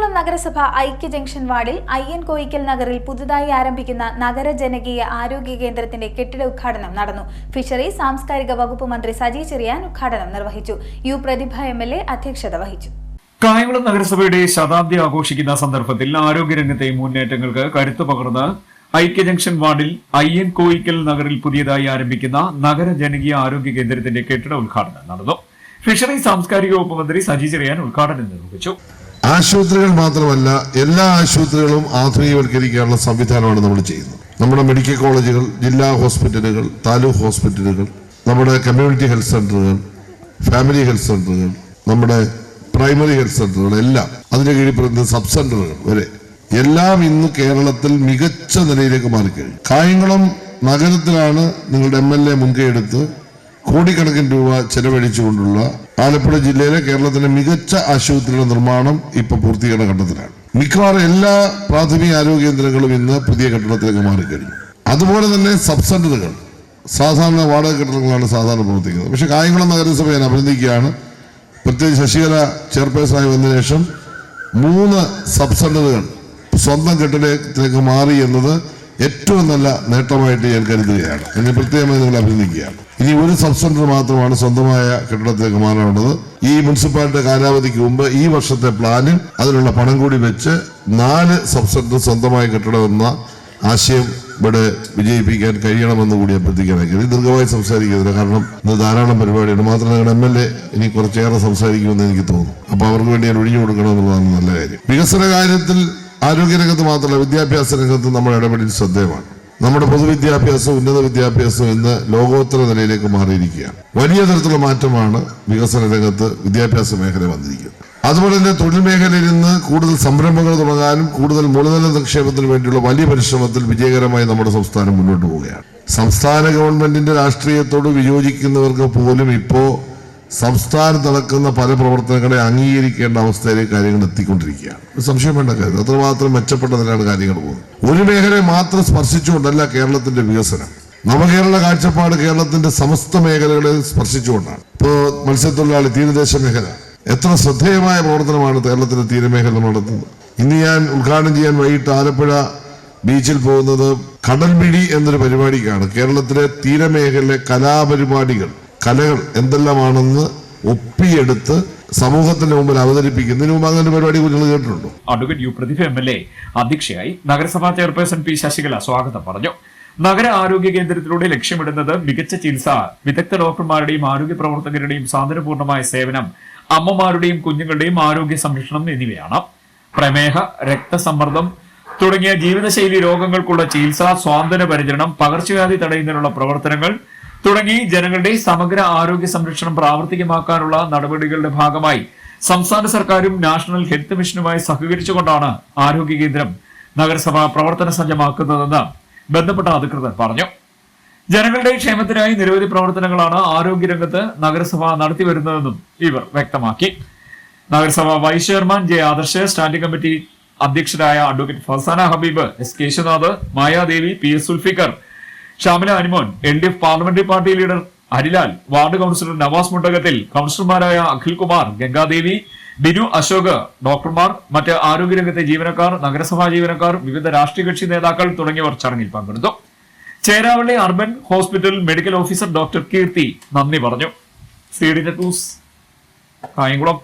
കായംകുളം നഗരസഭ ഐക്യ ജംഗ്ഷൻ വാർഡിൽ അയ്യൻ കോയിക്കൽ നഗറിൽ പുതുതായി ആരംഭിക്കുന്ന നഗര ജനകീയ ആരോഗ്യ കേന്ദ്രത്തിന്റെ കെട്ടിട ഉദ്ഘാടനം നടന്നു. ഫിഷറി സാംസ്കാരിക വകുപ്പ് മന്ത്രി സജി ചെറിയാൻ ഉദ്ഘാടനം നിർവഹിച്ചു. യു പ്രതിഭ എ അധ്യക്ഷത വഹിച്ചു. കായംകുളം നഗരസഭയുടെ ശതാബ്ദി ആഘോഷിക്കുന്ന സന്ദർഭത്തിൽ ആരോഗ്യരംഗത്തെ മുന്നേറ്റങ്ങൾക്ക് കരുത്തു പകർന്ന് ഐക്യ ജംഗ്ഷൻ വാർഡിൽ അയ്യൻ കോയിക്കൽ നഗറിൽ പുതിയതായി ആരംഭിക്കുന്ന നഗര ജനകീയ ആരോഗ്യ കേന്ദ്രത്തിന്റെ കെട്ടിട ഉദ്ഘാടനം നടന്നു. ഫിഷറി സാംസ്കാരിക വകുപ്പ് മന്ത്രി സജി ചെറിയാൻ ഉദ്ഘാടനം നിർവഹിച്ചു. ആശുപത്രികൾ മാത്രമല്ല എല്ലാ ആശുപത്രികളും ആധുനികവൽക്കരിക്കാനുള്ള സംവിധാനമാണ് നമ്മൾ ചെയ്യുന്നത്. നമ്മുടെ മെഡിക്കൽ കോളേജുകൾ ജില്ലാ ഹോസ്പിറ്റലുകൾ താലൂക്ക് ഹോസ്പിറ്റലുകൾ നമ്മുടെ കമ്മ്യൂണിറ്റി ഹെൽത്ത് സെന്ററുകൾ ഫാമിലി ഹെൽത്ത് സെന്ററുകൾ നമ്മുടെ പ്രൈമറി ഹെൽത്ത് സെന്ററുകൾ എല്ലാം അതിന് കീഴിൽ പറയുന്ന സബ് സെന്ററുകൾ വരെ എല്ലാം ഇന്ന് കേരളത്തിൽ മികച്ച നിലയിലേക്ക് മാറിക്കഴിഞ്ഞു. കായംകുളം നഗരത്തിലാണ് നിങ്ങളുടെ എം എൽ എ മുൻകൈ എടുത്ത് കോടിക്കണക്കിന് രൂപ ചെലവഴിച്ചുകൊണ്ടുള്ള ആലപ്പുഴ ജില്ലയിലെ കേരളത്തിലെ മികച്ച ആശുപത്രിയുടെ നിർമ്മാണം ഇപ്പൊ പൂർത്തീകരണ ഘട്ടത്തിലാണ്. മിക്കവാറും എല്ലാ പ്രാഥമിക ആരോഗ്യ കേന്ദ്രങ്ങളും ഇന്ന് പുതിയ കെട്ടിടത്തിലേക്ക് മാറിക്കഴിഞ്ഞു. അതുപോലെ തന്നെ സബ് സെന്ററുകൾ സാധാരണ വാടക കെട്ടിടങ്ങളാണ് സാധാരണ പ്രവർത്തിക്കുന്നത്. പക്ഷെ കായംകുളം നഗരസഭ ഞാൻ അഭിനന്ദിക്കുകയാണ്. പ്രത്യേകിച്ച് ശശികല ചെയർപേഴ്സണായി വന്നതിന് ശേഷം മൂന്ന് സബ് സെന്ററുകൾ സ്വന്തം കെട്ടിടത്തിലേക്ക് മാറി എന്നത് ഏറ്റവും നല്ല നേട്ടമായിട്ട് ഞാൻ കരുതുകയാണ്. എന്നെ പ്രത്യേകമായി നിങ്ങൾ അഭിനന്ദിക്കുകയാണ്. ഇനി ഒരു സബ് സെന്റർ മാത്രമാണ് സ്വന്തമായ കെട്ടിടത്തിലേക്ക് മാറാനുള്ളത് ഈ മുനിസിപ്പാലിറ്റി കാലാവധിക്ക് മുമ്പ് ഈ വർഷത്തെ പ്ലാനിൽ അതിനുള്ള പണം കൂടി വെച്ച് നാല് സബ് സെന്റർ സ്വന്തമായ കെട്ടിടം എന്ന ആശയം ഇവിടെ വിജയിപ്പിക്കാൻ കഴിയണമെന്ന് കൂടി അഭ്യർത്ഥിക്കാനായി ദീർഘമായി സംസാരിക്കുന്നില്ല കാരണം ഇന്ന് ധാരാളം പരിപാടിയുണ്ട്. മാത്രമല്ല ഞങ്ങളുടെ എം എൽ എ ഇനി കുറച്ചേറെ സംസാരിക്കുമെന്ന് എനിക്ക് തോന്നുന്നു. അപ്പോൾ അവർക്ക് വേണ്ടി ഞാൻ ഒഴിഞ്ഞു കൊടുക്കണമെന്നുള്ളതാണ് നല്ല കാര്യം. വികസന കാര്യത്തിൽ ആരോഗ്യരംഗത്ത് മാത്രമല്ല വിദ്യാഭ്യാസ രംഗത്ത് നമ്മൾ ഇടപെടൽ ശ്രദ്ധേയമാണ്. നമ്മുടെ പൊതുവിദ്യാഭ്യാസം ഉന്നത വിദ്യാഭ്യാസം ഇന്ന് ലോകോത്തര നിലയിലേക്ക് മാറിയിരിക്കുകയാണ്. വലിയ തരത്തിലുള്ള മാറ്റമാണ് വികസന രംഗത്ത് വിദ്യാഭ്യാസ മേഖല വന്നിരിക്കുന്നത്. അതുപോലെ തന്നെ തൊഴിൽ മേഖലയിൽ നിന്ന് കൂടുതൽ സംരംഭങ്ങൾ തുടങ്ങാനും കൂടുതൽ മൂലധന നിക്ഷേപത്തിന് വേണ്ടിയുള്ള വലിയ പരിശ്രമത്തിൽ വിജയകരമായി നമ്മുടെ സംസ്ഥാനം മുന്നോട്ട് പോവുകയാണ്. സംസ്ഥാന ഗവൺമെന്റിന്റെ രാഷ്ട്രീയത്തോട് വിയോജിക്കുന്നവർക്ക് പോലും ഇപ്പോ സംസ്ഥാനത്ത് നടക്കുന്ന പല പ്രവർത്തനങ്ങളെ അംഗീകരിക്കേണ്ട അവസ്ഥയിലേക്ക് കാര്യങ്ങൾ എത്തിക്കൊണ്ടിരിക്കുകയാണ്. സംശയം വേണ്ട കാര്യം. അത്രമാത്രം മെച്ചപ്പെട്ട നിലയാണ് കാര്യങ്ങൾ പോകുന്നത്. ഒരു മേഖലയെ മാത്രം സ്പർശിച്ചുകൊണ്ടല്ല കേരളത്തിന്റെ വികസനം. നവകേരള കാഴ്ചപ്പാട് കേരളത്തിന്റെ സമസ്ത മേഖലകളെ സ്പർശിച്ചുകൊണ്ടാണ്. ഇപ്പോ മത്സ്യത്തൊഴിലാളി തീരദേശ മേഖല. എത്ര ശ്രദ്ധേയമായ പ്രവർത്തനമാണ് കേരളത്തിന്റെ തീരമേഖല നടത്തുന്നത്. ഇന്ന് ഞാൻ ഉദ്ഘാടനം ചെയ്യാൻ വൈകിട്ട് ആലപ്പുഴ ബീച്ചിൽ പോകുന്നത് കടൽമിഴി എന്നൊരു പരിപാടിക്കാണ് കേരളത്തിലെ തീരമേഖലയിലെ കലാപരിപാടികൾ. കലകൾ എന്തെല്ലാമാണെന്ന് ഒപ്പിയെടുത്ത് സമൂഹത്തിന്റെ മുമ്പിൽ അവതരിപ്പിക്കുന്നതിന് മുമ്പ് അങ്ങനെ പരിപാടി കുഞ്ഞുങ്ങൾ കേട്ടിട്ടുണ്ടോ? Advocate U Prathibha M L A അധ്യക്ഷയായി നഗരസഭാ ചെയർപേഴ്സൺ പി ശശികല സ്വാഗതം പറഞ്ഞു. നഗര ആരോഗ്യ കേന്ദ്രത്തിലൂടെ ലക്ഷ്യമിടുന്നത് മികച്ച ചികിത്സ വിദഗ്ധ ഡോക്ടർമാരുടെയും ആരോഗ്യ പ്രവർത്തകരുടെയും സാന്ത്വനപൂർണമായ സേവനം അമ്മമാരുടെയും കുഞ്ഞുങ്ങളുടെയും ആരോഗ്യ സംരക്ഷണം എന്നിവയാണ്. പ്രമേഹ രക്തസമ്മർദ്ദം തുടങ്ങിയ ജീവിതശൈലി രോഗങ്ങൾക്കുള്ള ചികിത്സ സ്വാന്തന പരിചരണം പകർച്ചവ്യാധി തടയുന്നതിനുള്ള പ്രവർത്തനങ്ങൾ തുടങ്ങി ജനങ്ങളുടെ സമഗ്ര ആരോഗ്യ സംരക്ഷണം പ്രാവർത്തികമാക്കാനുള്ള നടപടികളുടെ ഭാഗമായി സംസ്ഥാന സർക്കാരും നാഷണൽ ഹെൽത്ത് മിഷനുമായി സഹകരിച്ചുകൊണ്ടാണ് ആരോഗ്യ കേന്ദ്രം നഗരസഭ പ്രവർത്തന സജ്ജമാക്കുന്നതെന്ന് ബന്ധപ്പെട്ട അധികൃതർ പറഞ്ഞു. ജനങ്ങളുടെ ക്ഷേമത്തിനായി നിരവധി പ്രവർത്തനങ്ങളാണ് ആരോഗ്യരംഗത്ത് നഗരസഭ നടത്തിവരുന്നതെന്നും ഇവർ വ്യക്തമാക്കി. നഗരസഭ vice chairman J Adarsh standing committee അധ്യക്ഷരായ advocate Fasana Habeeb S Keshunath Mayadevi P S Sulfikar Shamila Animon L D F parliamentary party leader Harilal ward councillor Navas Mundakathil കൌൺസിലർമാരായ Akhilkumar Gangadevi Binu Ashok ഡോക്ടർമാർ മറ്റ് ആരോഗ്യരംഗത്തെ ജീവനക്കാർ നഗരസഭാ ജീവനക്കാർ വിവിധ രാഷ്ട്രീയ കക്ഷി നേതാക്കൾ തുടങ്ങിയവർ ചടങ്ങിൽ പങ്കെടുത്തു. Cheravally urban hospital medical officer doctor Keerthi നന്ദി പറഞ്ഞു. C D news Kayamkulam.